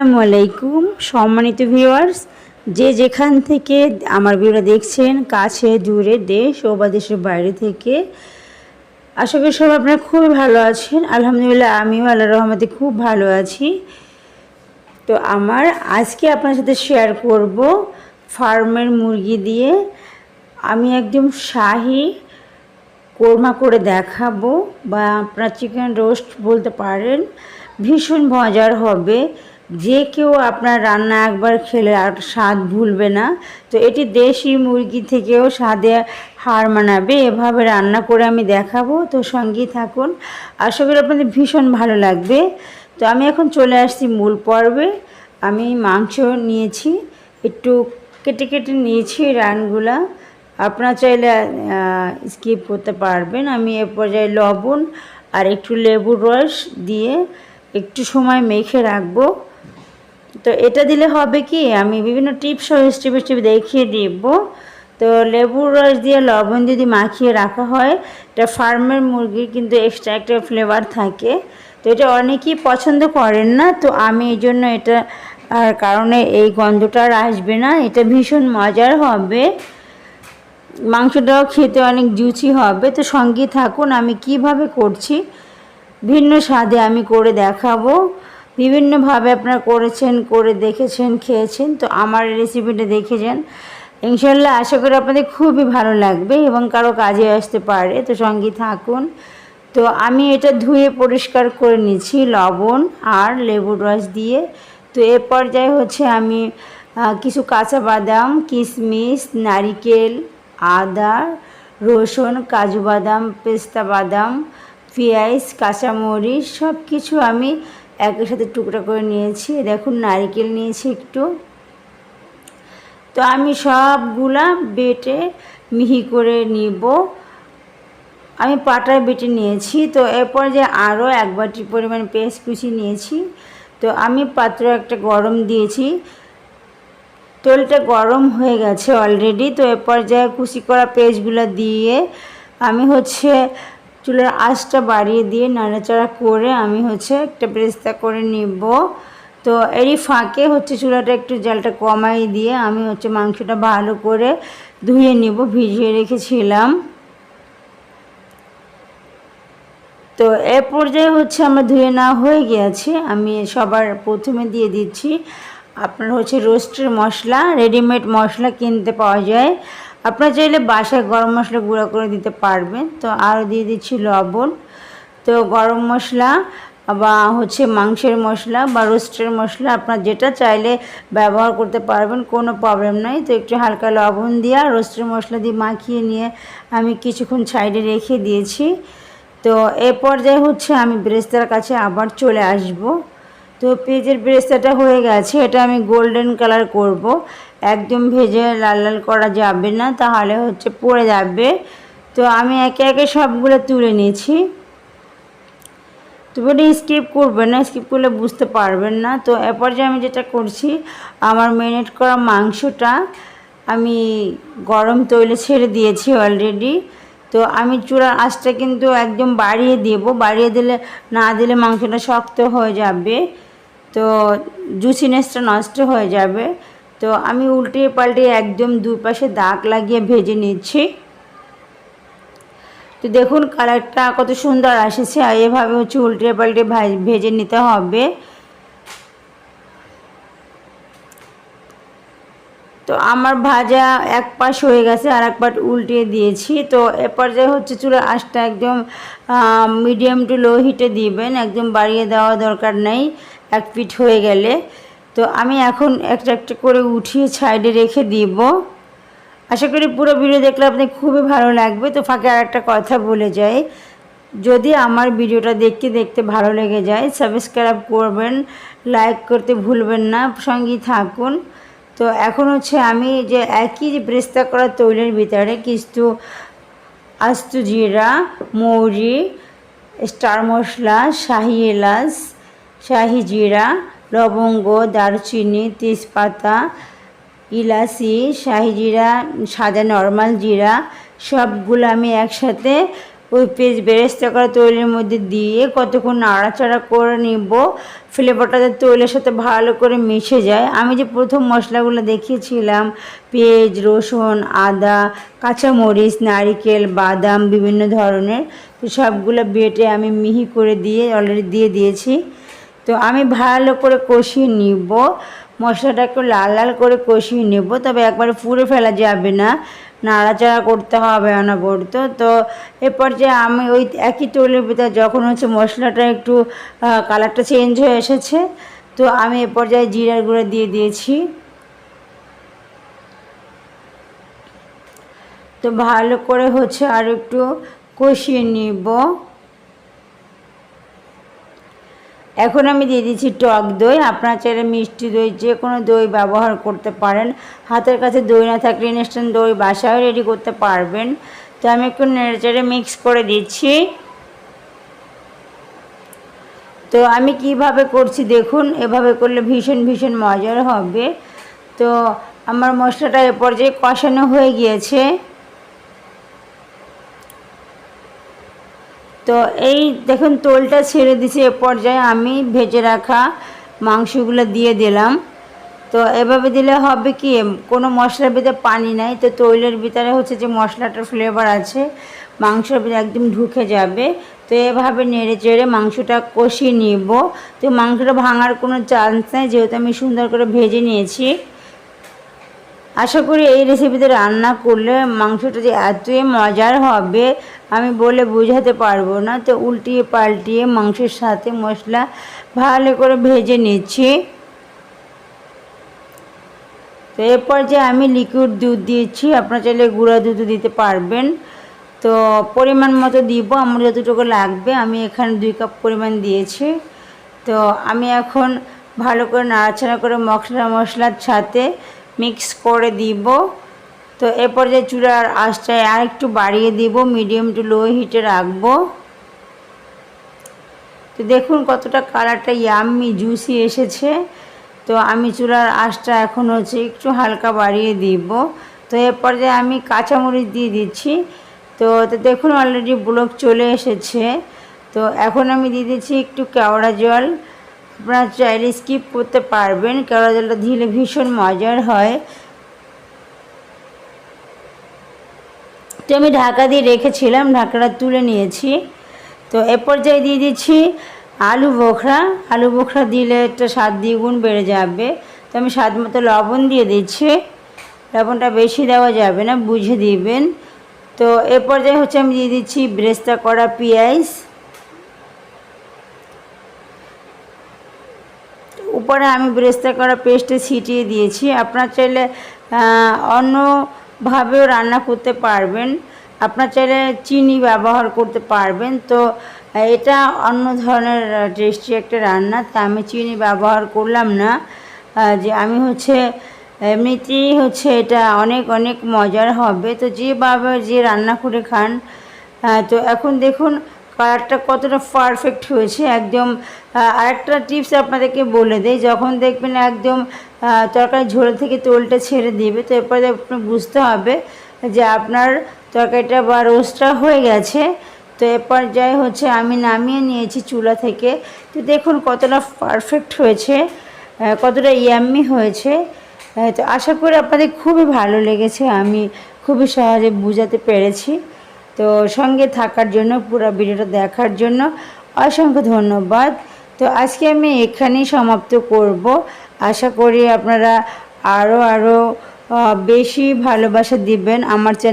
আসসালামু আলাইকুম, সম্মানিত ভিউয়ার্স, যে যেখান থেকে আমার ভিডিও দেখছেন, কাছে, দূরে, দেশ ও বা দেশের বাইরে থেকে, আশা করি সব আপনারা খুবই ভালো আছেন। আলহামদুলিল্লাহ, আমিও আল্লাহ রহমতে খুব ভালো আছি। তো আমার আজকে আপনার সাথে শেয়ার করব ফার্মের মুরগি দিয়ে। আমি একদম শাহি কোরমা করে দেখাবো বা আপনার চিকেন রোস্ট বলতে পারেন। ভীষণ মজার হবে। যে কেউ আপনার রান্না একবার খেলে আর স্বাদ ভুলবে না। তো এটি দেশি মুরগি থেকেও স্বাদে হার মানাবে। এভাবে রান্না করে আমি দেখাবো। তো সঙ্গেই থাকুন। আশা করি আপনাদের ভীষণ ভালো লাগবে। তো আমি এখন চলে আসছি মূল পর্বে। আমি মাংস নিয়েছি। একটু কেটে কেটে নিয়েছি রানগুলা। আপনারা চাইলে স্কিপ করতে পারবেন। আমি এ পর্যায়ে লবণ আর একটু লেবুর রস দিয়ে একটু সময় মেখে রাখব। তো এটা দিলে হবে কি, আমি বিভিন্ন টিপস ও স্টেপ স্টেপ দেখিয়ে দিব। তো লেবুর রস দিয়ে লবণ যদি মাখিয়ে রাখা হয়, এটা ফার্মের মুরগির কিন্তু এক্সট্রা একটা ফ্লেভার থাকে। তো এটা অনেকেই পছন্দ করেন না, তো আমি এই জন্য এটা, আর কারণে এই গন্ধটা আর আসবে না। এটা ভীষণ মজার হবে। মাংসটাও খেতে অনেক জুচি হবে। তো সঙ্গে থাকুন, আমি কীভাবে করছি, ভিন্ন স্বাদে আমি করে দেখাবো। বিভিন্নভাবে আপনারা করেছেন, করে দেখেছেন, খেয়েছেন। তো আমার রেসিপিটা দেখে যান। ইনশাল্লাহ আশা করি আপনাদের খুবই ভালো লাগবে এবং কারও কাজে আসতে পারে। তো সঙ্গে থাকুন। তো আমি এটা ধুয়ে পরিষ্কার করে নিচ্ছি লবণ আর লেবুর রস দিয়ে। তো এ পর্যায়ে হচ্ছে আমি কিছু কাঁচা বাদাম কিশমিশ নারিকেল, আদা, রসুন, কাজু বাদাম, পেস্তা বাদাম, পেঁয়াজ, কাঁচামরিচ সব কিছু আমি একের সাথে টুকরা করে নিয়েছি। দেখুন, নারিকেল নিয়েছি একটু। তো আমি সবগুলা বেটে মিহি করে নিব। আমি পাটায় বেটে নিয়েছি। তো এরপর যে আরও এক বাটি পরিমাণ পেঁয়াজ কুচি নিয়েছি। তো আমি পাত্র একটা গরম দিয়েছি। তেলটা গরম হয়ে গেছে অলরেডি। তো এ পর্যায়ে কুচি করা পেঁয়াজগুলো দিয়ে আমি হচ্ছে চুলের আঁচটা বাড়িয়ে দিয়ে নাড়াচাড়া করে আমি হচ্ছে একটা ব্রেস্তা করে নিব। তো এরই ফাঁকে হচ্ছে চুলাটা একটু জালটা কমাই দিয়ে আমি হচ্ছে মাংসটা ভালো করে ধুয়ে নিব, ভিজিয়ে রেখেছিলাম। তো এ পর্যায়ে হচ্ছে আমার ধুয়ে না হয়ে গিয়েছে। আমি সবার প্রথমে দিয়ে দিচ্ছি আপনার হচ্ছে রোস্টের মশলা, রেডিমেড মশলা কিনতে পাওয়া যায়। আপনারা চাইলে বাসায় গরম মশলা গুঁড়ো করে দিতে পারবেন। তো আরও দিয়ে দিচ্ছি লবণ। তো গরম মশলা বা হচ্ছে মাংসের মশলা বা রোস্টের মশলা আপনার যেটা চাইলে ব্যবহার করতে পারবেন, কোনো প্রবলেম নাই। তো একটু হালকা লবণ দিয়ে রোস্টের মশলা দিয়ে মাখিয়ে নিয়ে আমি কিছুক্ষণ সাইডে রেখে দিয়েছি। তো এ পর্যায়ে হচ্ছে আমি ব্রেস্তার কাছে আবার চলে আসব। তো পেঁয়াজের ব্রেস্তাটা হয়ে গেছে, এটা আমি গোল্ডেন কালার করব। একদম ভেজে লাল লাল করা যাবে না, তাহলে হচ্ছে পড়ে যাবে। তো আমি একে একে সবগুলো তুলে নিয়েছি। তো ওটা স্কিপ করবেন না স্কিপ করলে বুঝতে পারবেন না। তো এরপর যে আমি যেটা করছি, আমার মেরিনেট করা মাংসটা আমি গরম তৈলে ছেড়ে দিয়েছি অলরেডি তো আমি চূড়ার আঁচটা কিন্তু একদম বাড়িয়ে দেব। বাড়িয়ে দিলে, না দিলে মাংসটা শক্ত হয়ে যাবে। তো জুসিনেসটা নষ্ট হয়ে যাবে। তো আমি উল্টে পাল্টে একদম দুই পাশে দাগ লাগিয়ে ভেজে নিচ্ছি। তো দেখুন কালারটা কত সুন্দর আসেছে, আর এভাবে হচ্ছে উল্টে পাল্টে ভেজে নিতে হবে। তো আমার ভাজা এক পাশ হয়ে গেছে, আর এক পাট উল্টিয়ে দিয়েছি। তো এ পর্যায়ে হচ্ছে চুলের আঁচটা একদম মিডিয়াম টু লো হিটে দিবেন, একদম বাড়িয়ে দেওয়া দরকার নেই, এক পিঠ হয়ে গেলে। তো আমি এখন একটা একটা করে উঠিয়ে সাইডে রেখে দিব। আশা করি পুরো ভিডিও দেখলে আপনি খুবই ভালো লাগবে। তো ফাঁকে আর একটা কথা বলে যাই। যদি আমার ভিডিওটা দেখতে দেখতে ভালো লেগে যায় সাবস্ক্রাইব করবেন লাইক করতে ভুলবেন না, সঙ্গেই থাকুন। তো এখন হচ্ছে আমি যে একই যে ব্রেস্তা করা তৈলের ভিতরে কিছু আস্তু জিরা, মৌরি, স্টার মশলা, শাহি এলাচ, শাহি জিরা লবঙ্গ, দারচিনি, তেজপাতা, ইলাচি, শাহি জিরা, সাদা নর্মাল জিরা, সবগুলো আমি একসাথে ওই পেঁয়াজ বেরেস্তা করা তৈলের মধ্যে দিয়ে কতক্ষণ নাড়াচাড়া করে নিব। ফ্লেভারটাতে তৈলের সাথে ভালো করে মিশে যায়। আমি যে প্রথম মশলাগুলো দেখিয়েছিলাম, পেঁয়াজ, রসুন, আদা, কাঁচামরিচ, নারিকেল, বাদাম, বিভিন্ন ধরনের, তো সবগুলো বেটে আমি মিহি করে দিয়ে অলরেডি দিয়ে দিয়েছি। তো আমি ভালো করে কষিয়ে নিব। মশলাটা একটু লাল লাল করে কষিয়ে নেব, তবে একবারে পুড়ে ফেলা যাবে না। নাড়াচাড়া করতে হবে অনবরত। তো এরপর যে আমি ওই একই তৈলের ভিতরে যখন হচ্ছে মশলাটা একটু কালারটা চেঞ্জ হয়ে এসেছে, তো আমি এ পর্যায়ে জিরার গুঁড়ো দিয়ে দিয়েছি। তো ভালো করে হচ্ছে আর একটু কষিয়ে নিব। এখন আমি দিয়ে দিচ্ছি টক দই। আপনার চাইলে মিষ্টি দই, যে কোনো দই ব্যবহার করতে পারেন। হাতের কাছে দই না থাকলে ইনস্ট্যান্ট দই বাসায় রেডি করতে পারবেন। তো আমি একটু নেড়েচেড়ে মিক্স করে দিচ্ছি। তো আমি কীভাবে করছি দেখুন, এভাবে করলে ভীষণ ভীষণ মজার হবে। তো আমার মশলাটা এ পর্যায়ে কষানো হয়ে গিয়েছে। তো এই দেখুন, তোলটা ছেড়ে দিছে এ পর্যায়ে। আমি ভেজে রাখা মাংসগুলো দিয়ে দিলাম। তো এভাবে দিলে হবে কি, কোনো মশলার ভিতরে পানি নাই। তো তৈলের ভিতরে হচ্ছে যে মশলাটার ফ্লেভার আছে, মাংসের ভিতরে একদম ঢুকে যাবে। তো এভাবে নেড়ে চেড়ে মাংসটা কষিয়ে নিব। তো মাংসটা ভাঙার কোনো চান্স নেই, যেহেতু আমি সুন্দর করে ভেজে নিয়েছি। আশা করি এই রেসিপিতে রান্না করলে মাংসটা যে এতই মজার হবে, আমি বলে বোঝাতে পারব না। তো উল্টিয়ে পাল্টিয়ে মাংসের সাথে মশলা ভালো করে ভেজে নিচ্ছি। তো এরপর যে আমি লিকুইড দুধ দিয়েছি আপনার চাইলে গুঁড়া দুধ দিতে পারবেন। তো পরিমাণ মতো দিব, আমার যতটুকু লাগবে, আমি এখানে দুই কাপ পরিমাণ দিয়েছি। তো আমি এখন ভালো করে নাড়াচাড়া করে মশলা মশলার সাথে মিক্স করে দিব। তো এরপর যে চূড়ার আঁচটায় আর একটু বাড়িয়ে দিব, মিডিয়াম টু লো হিটে রাখব। তো দেখুন কতটা কালারটা ইয়াম্মি জুসি এসেছে। তো আমি চূড়ার আঁচটা এখন হচ্ছে একটু হালকা বাড়িয়ে দিব। তো এরপর যে আমি কাঁচামরিচ দিয়ে দিচ্ছি। তো দেখুন অলরেডি ব্লক চলে এসেছে। তো এখন আমি দিয়ে দিচ্ছি একটু কেওড়া জল। আপনারা চাইলে স্কিপ করতে পারবেন কেওড়া জলটা দিলে ভীষণ মজার হয়। তো আমি ঢাকা দিয়ে রেখেছিলাম, ঢাকাটা তুলে নিয়েছি। তো এ পর্যায়ে দিয়ে দিচ্ছি আলু বোখরা। আলু বোখরা দিলে একটা স্বাদ দ্বিগুণ বেড়ে যাবে। তো আমি স্বাদ মতো লবণ দিয়ে দিচ্ছি। লবণটা বেশি দেওয়া যাবে না, বুঝে দিবেন। তো এ পর্যায়ে হচ্ছে আমি দিয়ে দিচ্ছি ব্রেস্তা করা পেঁয়াজ। উপরে আমি ব্রেস্তা করা পেস্টে ছিটিয়ে দিয়েছি। আপনার চাইলে অন্যভাবেও রান্না করতে পারবেন। আপনার চাইলে চিনি ব্যবহার করতে পারবেন। তো, এটা অন্য ধরনের টেস্টি একটা রান্না। তা আমি চিনি ব্যবহার করলাম না। যে আমি হচ্ছে, এমনিতেই হচ্ছে এটা অনেক অনেক মজার হবে। তো যেভাবে যে রান্না করে খান তো এখন দেখুন কালারটা কতটা পারফেক্ট হয়েছে, একদম আরেকটা টিপস আপনাদেরকে বলে দেয় যখন দেখবেন একদম তরকারি ঝোল থেকে তোলটা ছেড়ে দিবে, তো এরপরে আপনি বুঝতে হবে যে আপনার তরকারিটা বা রোস্টটা হয়ে গেছে, তো এরপর যাই হচ্ছে, আমি নামিয়ে নিয়েছি চুলা থেকে, তো দেখুন কতটা পারফেক্ট হয়েছে কতটা ইয়াম্মি হয়েছে তো আশা করি আপনাদের খুবই ভালো লেগেছে, আমি খুবই সহজে বুঝাতে পেরেছি। তো সঙ্গে থাকার জন্য, পুরো ভিডিওটা দেখার জন্য অসংখ্য ধন্যবাদ। তো আজকে আমি এখানেই সমাপ্ত করব। আশা করি আপনারা আরও আরও বেশি ভালোবাসা দিবেন আমার চ্যানেল